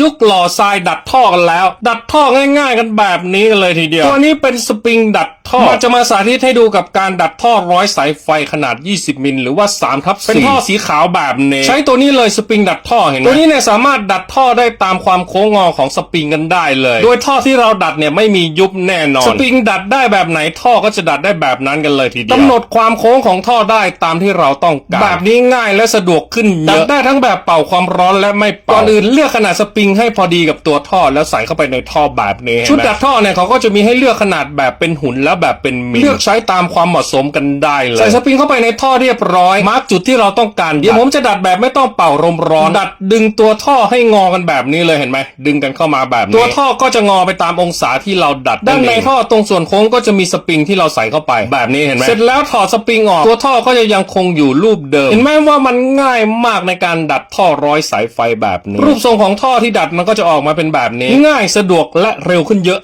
ยุคหล่อทรายดัดท่อกันแล้ว ดัดท่อง่าย ๆ กันแบบนี้กันเลยทีเดียวตัวนี้เป็นสปริงดัดท่อมันจะมาสาธิตให้ดูกับการดัดท่อร้อยสายไฟขนาด 20 มิลหรือว่า3ทับเป็นท่อสีขาวแบบนี้ใช้ตัวนี้เลยสปริงดัดท่อเห็นไหมตัวนี้เนี่ยสามารถดัดท่อได้ตามความโค้งงอของสปริงกันได้เลย โดยท่อที่เราดัดเนี่ยไม่มียุบแน่นอนสปริงดัดได้แบบไหนท่อก็จะดัดได้แบบนั้นกันเลยทีเดียวกำหนดความโค้งของท่อได้ตามที่เราต้องการแบบนี้ง่ายและสะดวกขึ้นเยอะดัดได้ทั้งแบบเป่าความร้อนและไม่เป่าก่อนอื่นเลือกขนาดสปริงให้พอดีกับตัวท่อแล้วใส่เข้าไปในท่อแบบนี้ชุดดัดท่อเนี่ยเขาก็จะมีให้เลือกขนาดแบบเป็นหุ่นและแบบเป็นมิลเลือกใช้ตามความเหมาะสมกันได้เลยใส่สปริงเข้าไปในท่อเรียบร้อยมาร์กจุดที่เราต้องการเดี๋ยวผมจะดัดแบบไม่ต้องเป่าลมร้อน ดัดดึงตัวท่อให้งอกันแบบนี้เลยเห็นไหมดึงกันเข้ามาแบบนี้ตัวท่อก็จะงอไปตามองศาที่เราดัดด้านในท่อตรงส่วนโค้งก็จะมีสปริงที่เราใส่เข้าไปแบบนี้เห็นไหมเสร็จแล้วถอดสปริงออกตัวท่อก็จะยังคงอยู่รูปเดิม เห็นไหมว่ามันง่ายมากในการดัดท่อร้อยสายไฟแบบนี้ รูปทรงของท่อที่ดัดมันก็จะออกมาเป็นแบบนี้ ง่ายสะดวกและเร็วขึ้นเยอะ